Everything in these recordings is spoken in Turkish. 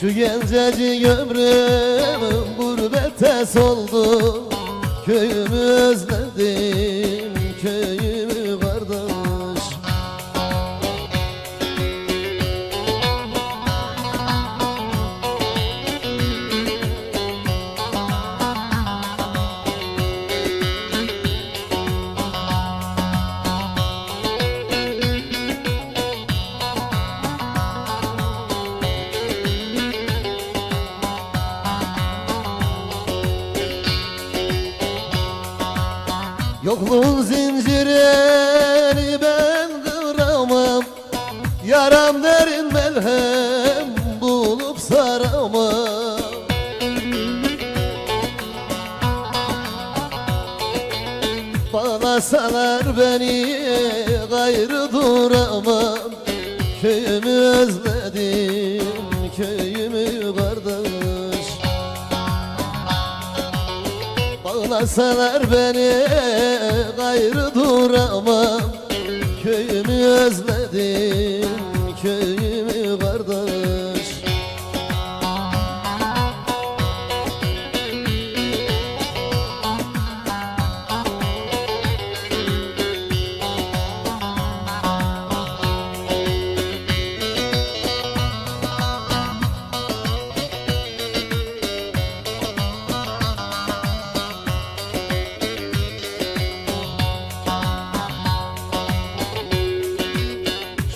Şu gencecik ömrüm gurbette soldu Köyümü özledim, Yokluğun zincirini ben kıramam. Yaram derin melhem bulup saramam. Bağlasalar beni gayrı duramam. Köyümü özledim, köyümü kardeş Bağlasalar beni gayrı duramam. Köyümü özledim,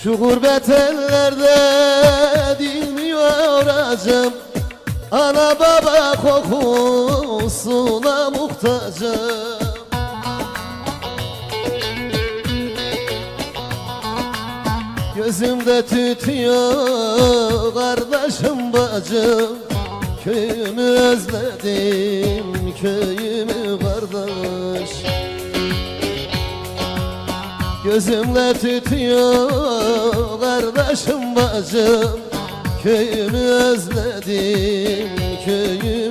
Şu gurbet ellerde dinmiyor acım Ana baba kokusuna muhtacım. Gözümde tütüyor kardeşim bacım. Köyümü özledim köyümü kardeş Gözümle tütüyor kardeşim bacım. Köyümü özledim köyümü